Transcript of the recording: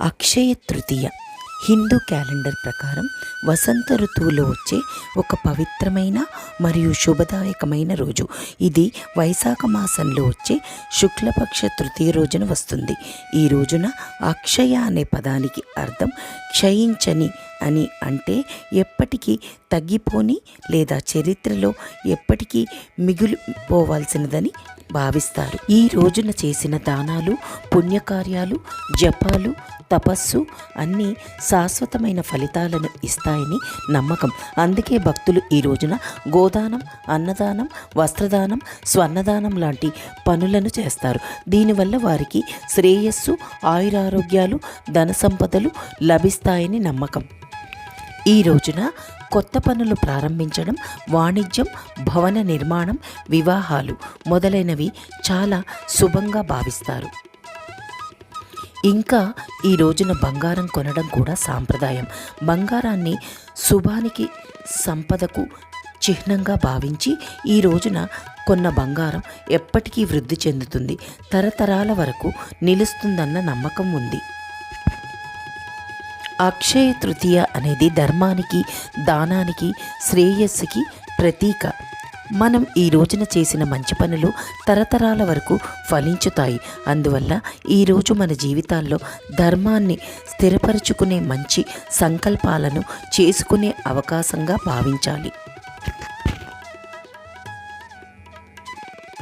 Akshaya Tritiya Hindu calendar ప్రకారం వసంత ఋతువులో వచ్చే ఒక పవిత్రమైన మరియు శుభదాయకమైన రోజు. ఇది వైశాఖ మాసంలో వచ్చే శుక్లపక్ష తృతీయ రోజున వస్తుంది. ఈ రోజున అక్షయ అనే పదానికి అర్థం క్షయించని అని అంటే ఎప్పటికీ తగ్గిపోని లేదా చరిత్రలో ఎప్పటికీ మిగిలిపోవాల్సినదని భావిస్తారు. ఈ రోజున చేసిన దానాలు పుణ్యకార్యాలు జపాలు తపస్సు అన్నీ శాశ్వతమైన ఫలితాలను ఇస్తాయని నమ్మకం. అందుకే భక్తులు ఈ రోజున గోదానం అన్నదానం వస్త్రదానం స్వర్ణదానం లాంటి పనులను చేస్తారు. దీనివల్ల వారికి శ్రేయస్సు ఆయురారోగ్యాలు ధన సంపదలు లభిస్తాయని నమ్మకం. ఈ రోజున కొత్త పనులు ప్రారంభించడం వాణిజ్యం భవన నిర్మాణం వివాహాలు మొదలైనవి చాలా శుభంగా భావిస్తారు. ఇంకా ఈ రోజున బంగారం కొనడం కూడా సాంప్రదాయం. బంగారాన్ని శుభానికి సంపదకు చిహ్నంగా భావించి ఈ రోజున కొన్న బంగారం ఎప్పటికీ వృద్ధి చెందుతుంది. తరతరాల వరకు నిలుస్తుందన్న నమ్మకం ఉంది. అక్షయ తృతీయ అనేది ధర్మానికి దానానికి శ్రేయస్సుకి ప్రతీక. మనం ఈ రోజున చేసిన మంచి పనులు తరతరాల వరకు ఫలించుతాయి. అందువల్ల ఈరోజు మన జీవితాల్లో ధర్మాన్ని స్థిరపరుచుకునే మంచి సంకల్పాలను చేసుకునే అవకాశంగా భావించాలి.